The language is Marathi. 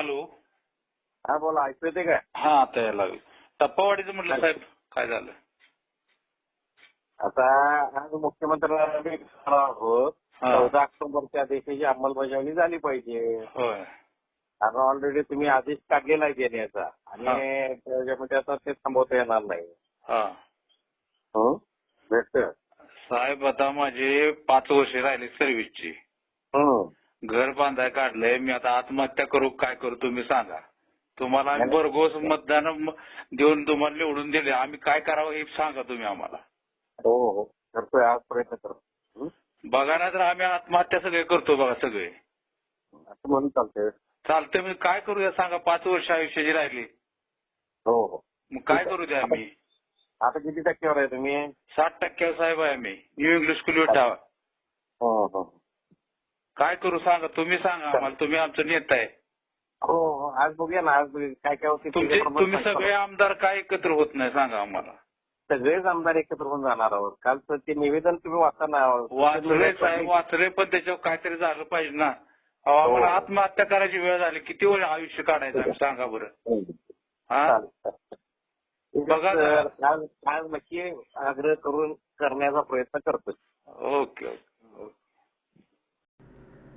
हॅलो. हा बोला ऐकू येते काय? हा आता यायला लागली. टप्पावाडीचं म्हटलं साहेब काय झालं? आता आज मुख्यमंत्र्यांना आहोत हा. चौदा ऑक्टोबरच्या देशाची अंमलबजावणी झाली पाहिजे. होय. कारण ऑलरेडी तुम्ही आदेश काढलेला आहे देण्याचा. आणि त्याच्यामध्ये आता ते थांबवता येणार नाही. हा. हं? भेटतं साहेब आता माझे पाच वर्ष राहिले सर्व्हिसची. घर बांधाय काढलंय मी आता आत्महत्या करू काय करू तुम्ही सांगा. तुम्हाला आम्ही भरघोस मतदान देऊन तुम्हाला निवडून दिले. आम्ही काय करावं हे सांगा तुम्ही आम्हाला. हो हो. करतोय आज प्रयत्न करतो? बघा ना तर आम्ही आत्महत्या सगळे करतो बघा सगळे. असं म्हणून चालतंय. चालतंय मी काय करूया सांगा पाच वर्ष आयुष्याची राहिली. हो हो. मग काय करू द्या आम्ही? आता किती टक्क्यावर आहे तुम्ही? साठ टक्के साहेब आहे आम्ही. न्यू इंग्लिश स्कूल विटावा हो हो. काय करू सांगा तुम्ही सांगा आम्हाला तुम्ही आमचं नेता आहे. हो हो आज बघूया ना आज काय काय होते तुमचे तुम्ही. सगळे आमदार काय एकत्र होत नाही सांगा आम्हाला. सगळेच आमदार एकत्र होऊन जाणार आहोत. कालचं ते निवेदन तुम्ही वाचा ना. वाचले साहेब वाचले पण त्याच्यावर काहीतरी झालं पाहिजे ना. अहो, आम्हाला हो. आत्महत्या करायची वेळ झाली. किती वेळ आयुष्य काढायचं सांगा बरं. हा. बघा आज नक्की आग्रह करून करण्याचा प्रयत्न करतोय. ओके